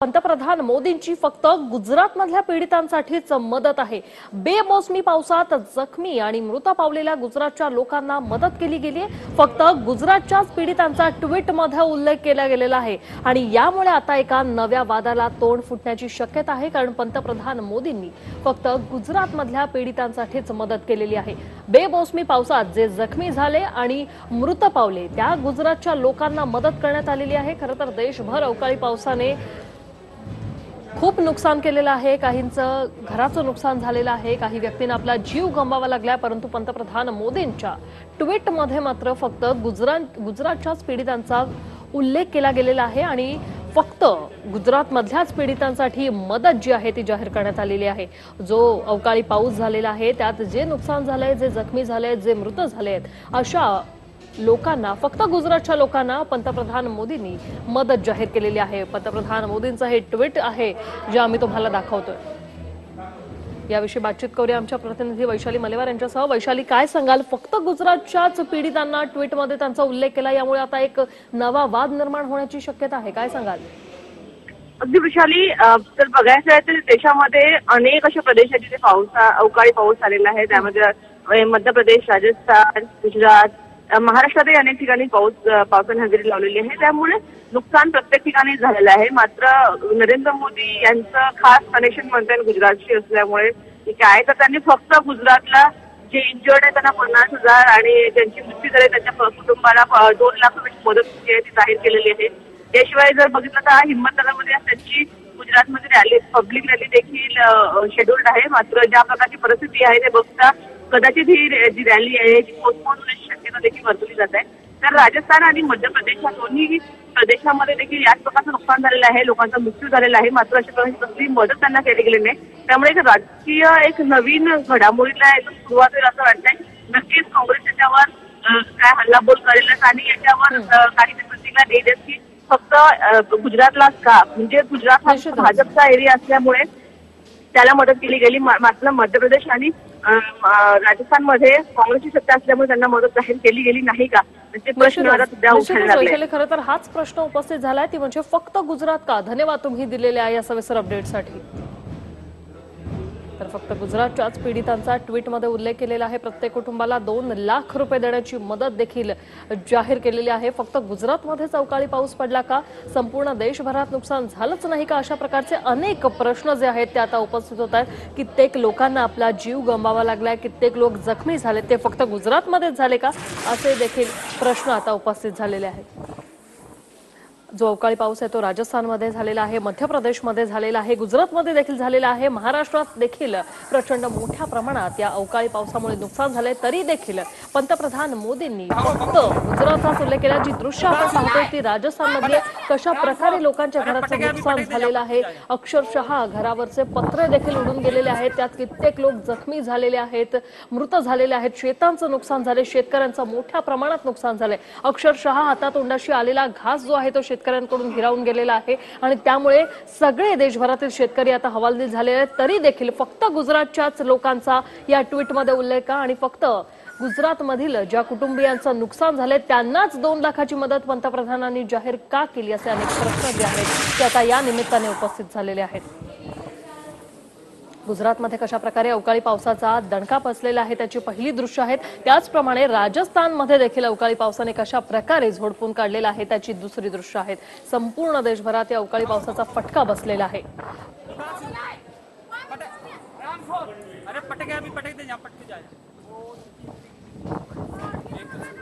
पंतप्रधान मोदींची फक्त गुजरातमधल्या पीडितांसाठीच मदत आहे. बेमोसमी पावसात जखमी आणि मृत पावलेल्या गुजरातच्या लोकांना मदत केली गेली आहे. फक्त गुजरातच्याच पीडितांचा ट्विटमध्ये उल्लेख केला गेलेला आहे. आणि यामुळे आता एका नव्या वादाला तोंड फुटण्याची शक्यता आहे कारण पंतप्रधान मोदींनी फक्त गुजरातमधल्या पीडितांसाठीच मदत केलेली आहे. बेमोसमी पावसात जे जखमी झाले आणि मृत पावले त्या गुजरातच्या लोकांना मदत करण्यात आलेली आहे. खरं तर देशभर अवकाळी पावसाने खूप नुकसान केलेलं आहे काहींचं घराचं नुकसान झालेलं आहे काही व्यक्तींना आपला जीव गमवावा लागलाय परंतु पंतप्रधान मोदींच्या ट्विटमध्ये मात्र फक्त गुजरात गुजरातच्याच पीडितांचा उल्लेख केला गेलेला आहे आणि फक्त गुजरातमधल्याच पीडितांसाठी मदत जी आहे ती जाहीर करण्यात आलेली आहे. जो अवकाळी पाऊस झालेला आहे त्यात जे नुकसान झालंय जे जखमी झाले जे मृत झाले आहेत अशा लोकांना फक्त गुजरातच्या लोकांना पंतप्रधान मोदींनी मदत जाहीर केलेली आहे. पंतप्रधान मोदींचं हे ट्विट आहे जे आम्ही तुम्हाला दाखवतोय. याविषयी बातचीत करूया आमच्या प्रतिनिधी वैशाली मलेवार यांच्यासह. वैशाली काय सांगाल? फक्त गुजरातच्याच पीडितांना ट्विटमध्ये त्यांचा उल्लेख केला यामुळे आता एक नवा वाद निर्माण होण्याची शक्यता आहे. काय सांगाल? अगदी विशाली तर बघायचं आहे तर देशामध्ये अनेक अशा प्रदेश आहेत जिथे पाऊस अवकाळी पाऊस आलेला आहे. त्यामध्ये मध्य प्रदेश राजस्थान गुजरात महाराष्ट्रातही अनेक ठिकाणी पाऊस पावसाने हजेरी लावलेली आहे. त्यामुळे नुकसान प्रत्येक ठिकाणी झालेलं आहे. मात्र नरेंद्र मोदी यांचं खास कनेक्शन म्हणता येईल गुजरातशी असल्यामुळे काय तर त्यांनी फक्त गुजरातला जे इंजर्ड आहे त्यांना पन्नास हजार आणि ज्यांची मृत्यू झाली त्यांच्या कुटुंबाला दोन लाख रुपयाची मदत जी आहे ती जाहीर केलेली आहे. त्याशिवाय जर बघितलं तर हिंमतनगरमध्ये त्यांची गुजरातमध्ये रॅली पब्लिक रॅली देखील शेड्यूल्ड आहे. मात्र ज्या प्रकारची परिस्थिती आहे ते बघता कदाचित ही जी रॅली आहे ती पोस्टपोन होण्याची देखील वर्तवली जात आहे. तर राजस्थान आणि मध्य प्रदेश या दोन्ही प्रदेशामध्ये देखील याच प्रकारचं नुकसान झालेलं आहे. लोकांचा मृत्यू झालेला आहे. मात्र अशा प्रकारची कसली मदत त्यांना केली गेली नाही. त्यामुळे एक राजकीय एक नवीन घडामोडीला एक सुरुवात होईल असं वाटतंय. नक्कीच काँग्रेस त्याच्यावर काय हल्लाबोल करेलच आणि याच्यावर काही प्रतिक्रिया देईल की फक्त गुजरातलाच का? म्हणजे गुजरात हा. भाजपचा एरिया असल्यामुळे त्याला मदत केली गेली. मात्र मध्य प्रदेश आणि राजस्थानमध्ये काँग्रेसची सत्ता असल्यामुळे त्यांना मदत जाहीर केली गेली नाही का? म्हणजे खरं तर हाच प्रश्न उपस्थित झालाय. ती म्हणजे फक्त गुजरात का? धन्यवाद तुम्ही दिलेल्या या सविस्तर अपडेटसाठी तर फक्त गुजरातच्याच पीडितांचा ट्विटमध्ये उल्लेख केलेला आहे. प्रत्येक कुटुंबाला दोन लाख रुपये देण्याची मदत देखील जाहीर केलेली आहे. फक्त गुजरातमध्येच अवकाळी पाऊस पडला का? संपूर्ण देशभरात नुकसान झालंच नाही का? अशा प्रकारचे अनेक प्रश्न जे आहेत ते आता उपस्थित होत आहेत. कित्येक लोकांना आपला जीव गमवावा लागलाय. कित्येक लोक जखमी झाले ते फक्त गुजरातमध्येच झाले का? असे देखील प्रश्न आता उपस्थित झालेले आहेत. जो अवकाळी पाऊस आहे तो राजस्थानमध्ये झालेला आहे मध्य प्रदेशमध्ये झालेला आहे गुजरातमध्ये देखील झालेला आहे महाराष्ट्रात देखील प्रचंड मोठ्या प्रमाणात या अवकाळी पावसामुळे नुकसान झालंय तरी देखील पंतप्रधान मोदींनी फक्त गुजरातचाच उल्लेख केला जी दृश्य आपण सांगतोय ती राजस्थानमध्ये कशा प्रकारे लोकांच्या घराचं नुकसान झालेलं आहे अक्षरशः घरावरचे पत्रे देखील उडून गेलेले आहेत त्यात कित्येक लोक जखमी झालेले आहेत मृत झालेले आहेत शेतांचं नुकसान झाले शेतकऱ्यांचं मोठ्या प्रमाणात नुकसान झालंय. अक्षरशः हातातोंडाशी आलेला घास जो आहे तो शेतकऱ्यांकडून हिरावून गेलेला आहे. आणि त्यामुळे सगळे देशभरातील शेतकरी आता हवालदिल झालेले आहेत. तरी देखील फक्त गुजरातच्याच लोकांचा या ट्विटमध्ये उल्लेख आणि फक्त गुजरातमधील ज्या कुटुंबियांचं नुकसान झालंय त्यांनाच दोन लाखाची मदत पंतप्रधानांनी जाहीर का केली असे अनेक प्रश्न जे आहेत ते आता या निमित्ताने उपस्थित झालेले आहेत. गुजरातमध्ये कशा प्रकारे अवकाळी पावसाचा दणका बसलेला आहे त्याची पहिली दृश्य आहेत. त्याचप्रमाणे राजस्थानमध्ये देखील अवकाळी पावसाने कशा प्रकारे झोडपून काढलेला आहे त्याची दुसरी दृश्य आहेत. संपूर्ण देशभरात या अवकाळी पावसाचा फटका बसलेला आहे. अरे पटक पटक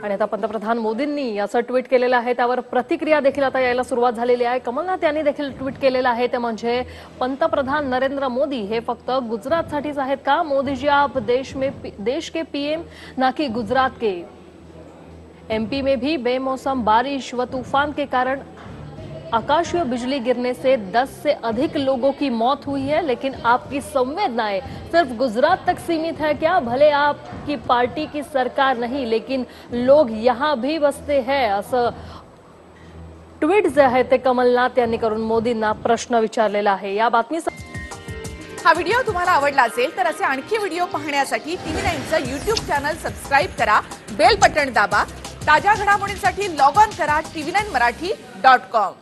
आणि आता पंतप्रधान मोदींनी असं ट्विट केलेलं आहे. त्यावर प्रतिक्रिया देखील आता यायला सुरुवात झालेली आहे. कमलनाथ यांनी देखील ट्विट केलेलं आहे ते म्हणजे पंतप्रधान नरेंद्र मोदी हे फक्त गुजरातसाठीच आहेत का? मोदीजी आप देश में देश के पीएम ना की गुजरात के एमपी में भी बेमौसम बारिश व तूफान के कारण आकाशीय बिजली गिरने से 10 से अधिक लोगों की मौत हुई है, लेकिन आपकी संवेदनाएँ सिर्फ़ गुजरात तक सीमित है क्या? भले आपकी पार्टी की सरकार नहीं, लेकिन लोग यहाँ भी बसते हैं। असं ट्विट जे ते कमलनाथ यांनी करून मोदींना प्रश्न विचारलेला आहे. या बातमी हा व्हिडिओ तुम्हाला आवडला असेल, तर असे आणखी व्हिडिओ पाहण्यासाठी टीव्ही नाईनचं युट्यूब चॅनल सबस्क्राईब करा, बेल बटन दाबा, ताज्या घडामोडींसाठी लॉग ऑन करा TV nine Marathi dot com.